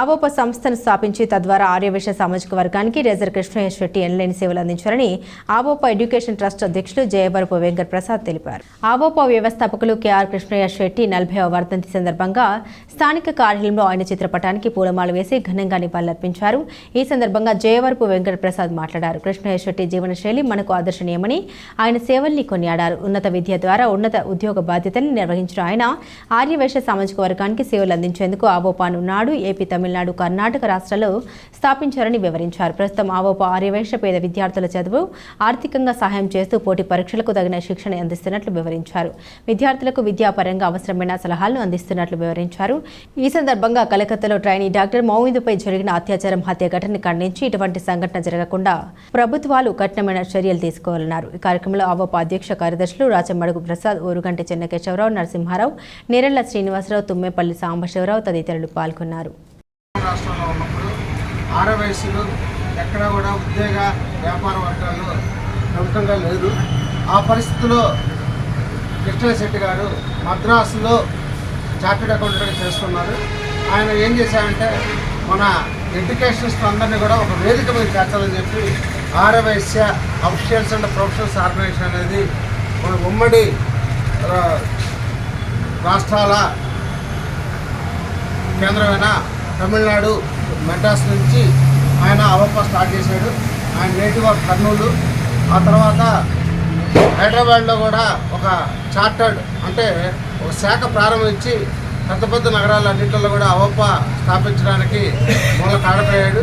ఆవోప సంస్థను స్థాపించి తద్వారా ఆర్యవేశ సామాజిక వర్గానికి రేజర్ కృష్ణయ్య శెట్టి ఎనలేని సేవలు అందించారని ఆవోప ఎడ్యుకేషన్ ట్రస్ట్ అధ్యక్షులు జయవరపు వెంకట్ ప్రసాద్ తెలిపారు. ఆవోప వ్యవస్థాపకులు కెఆర్ కృష్ణయ్య శెట్టి నలభైవ వర్ధంతి సందర్భంగా స్థానిక కార్యాలయంలో ఆయన చిత్రపటానికి పూలమాల వేసి ఘనంగా నివాళులర్పించారు. ఈ సందర్భంగా జయవరపు వెంకట ప్రసాద్ మాట్లాడారు. కృష్ణయ్య శెట్టి జీవనశైలి మనకు ఆదర్శనీయమని ఆయన సేవల్ని కొనియాడారు. ఉన్నత విద్య ద్వారా ఉన్నత ఉద్యోగ బాధ్యతల్ని నిర్వహించిన ఆయన ఆర్యవేశ సామాజిక వర్గానికి సేవలు అందించేందుకు ఆవోపాను నాడు ఏపీ తమిళనాడు కర్ణాటక రాష్ట్రాల్లో స్థాపించారని వివరించారు. ప్రస్తుతం ఆవోపా ఆర్యవేశ పేద విద్యార్థుల చదువు ఆర్థికంగా సహాయం చేస్తూ పోటీ పరీక్షలకు తగిన శిక్షణ అందిస్తున్నట్లు వివరించారు. విద్యార్థులకు విద్యాపరంగా అవసరమైన సలహాలను అందిస్తున్నట్లు వివరించారు. ఈ సందర్భంగా కలకత్తాలో ట్రైనీ డాక్టర్ మౌమిదుపై జరిగిన అత్యాచారం హత్య ఘటన ఖండించి ఇటువంటి సంఘటన జరగకుండా ప్రభుత్వాలు కఠినమైన చర్యలు తీసుకోవాలన్నారు. ఈ కార్యక్రమంలో ఆవోపా అధ్యక్ష కార్యదర్శులు రాచమడుగు ప్రసాద్ ఊరుగంటి చెన్నకేశవరావు నరసింహారావు నేరెళ్ళ శ్రీనివాసరావు తుమ్మేపల్లి సాంబశివరావు తదితరులు పాల్గొన్నారు. రాష్ట్రంలో ఉన్నప్పుడు ఆరో ఎక్కడ కూడా ఉద్యోగ వ్యాపార వర్గాలు ప్రముఖంగా లేదు. ఆ పరిస్థితిలో కృష్ణశెట్టి గారు మద్రాసులో చార్టెడ్ అకౌంటెంట్ చేస్తున్నారు. ఆయన ఏం చేశారంటే మన ఎడ్యుకేషనిస్ట్ అందరినీ కూడా ఒక వేదిక మీద చేర్చాలని చెప్పి Aryavaishya officials and professionals organization అనేది మన ఉమ్మడి రాష్ట్రాల కేంద్రమైన తమిళనాడు మెడ్రాస్ నుంచి ఆయన అవప్ప స్టార్ట్ చేశాడు. ఆయన నేటివ్ ఆఫ్ కర్నూలు. ఆ తర్వాత హైదరాబాద్లో కూడా ఒక చార్టర్డ్ అంటే ఒక శాఖ ప్రారంభించి పెద్ద పెద్ద నగరాలన్నింటిలో కూడా అవప్ప స్థాపించడానికి మూల కాడపోయాడు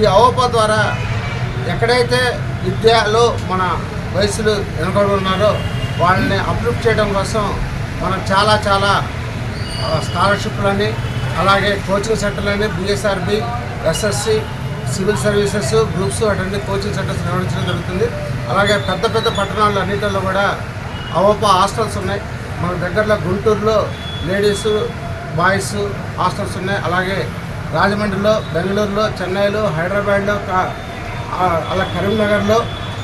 ఈ అవప్ప ద్వారా ఎక్కడైతే విద్యలో మన వయసులు వెనుకబడి ఉన్నారో వాళ్ళని అప్రూవ్ చేయడం కోసం మనం చాలా చాలా స్కాలర్షిప్లని అలాగే coaching సెంటర్లని BSRB SSC civil services groups అటువంటి కోచింగ్ సెంటర్స్ నిర్వహించడం జరుగుతుంది. అలాగే పెద్ద పెద్ద పట్టణాల్లో అన్నింటిలో కూడా అవోప హాస్టల్స్ ఉన్నాయి. మన దగ్గరలో గుంటూరులో లేడీస్ బాయ్స్ హాస్టల్స్ ఉన్నాయి. అలాగే రాజమండ్రిలో బెంగళూరులో చెన్నైలో హైదరాబాద్లో అలా కరీంనగర్లో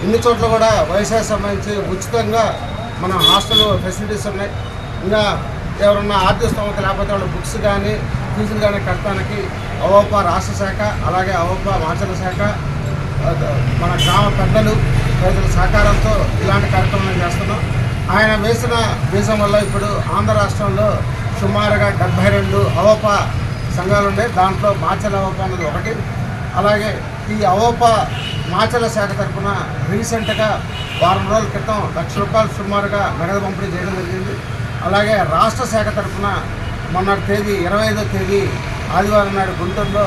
ఇన్ని చోట్ల కూడా వయసుకు సంబంధించి ఉచితంగా మన హాస్టల్ ఫెసిలిటీస్ ఉన్నాయి. ఇంకా ఎవరన్నా ఆర్థిక స్థోమత లేకపోతే వాళ్ళ బుక్స్ కానీ ఫీజులు కానీ కట్టడానికి అవోప రాష్ట్ర శాఖ అలాగే అవోప మాచల శాఖ మన గ్రామ పెద్దలు రైతుల సహకారంతో ఇలాంటి కార్యక్రమాలు చేస్తున్నాం. ఆయన వేసిన బీజం వల్ల ఇప్పుడు ఆంధ్ర రాష్ట్రంలో సుమారుగా డెబ్బై రెండు అవోప సంఘాలు ఉండే. దాంట్లో మాచల అవోప అనేది ఒకటి. అలాగే ఈ అవోప మాచల శాఖ తరఫున రీసెంట్గా వారం రోజుల క్రితం లక్ష రూపాయలు సుమారుగా నగదు పంపిణీ చేయడం జరిగింది. అలాగే రాష్ట్ర శాఖ తరఫున మొన్నటి తేదీ ఇరవై ఐదో తేదీ ఆదివారం నాడు గుంటూరులో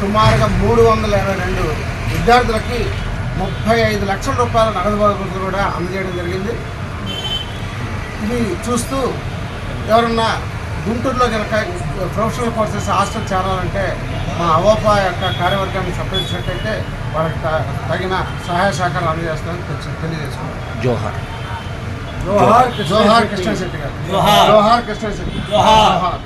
సుమారుగా మూడు వందల ఇరవై రెండు విద్యార్థులకి ముప్పై ఐదు లక్షల రూపాయల నగదు బహుమతులు కూడా అందజేయడం జరిగింది. ఇది చూస్తూ ఎవరన్నా గుంటూరులో కనుక ప్రొఫెషనల్ కోర్సెస్ హాస్టల్ చేరాలంటే మా అవోపా యొక్క కార్యవర్గాన్ని సంప్రదించినట్టయితే వాళ్ళకి తగిన సహాయ సహకారాలు అందజేస్తామని తెలి- తెలియజేసుకున్నాం జోహార్. జోహార్ కృష్ణ శెట్టి గారు జోహార్. జోహార్ కృష్ణ శెట్టి జోహార్. జోహార్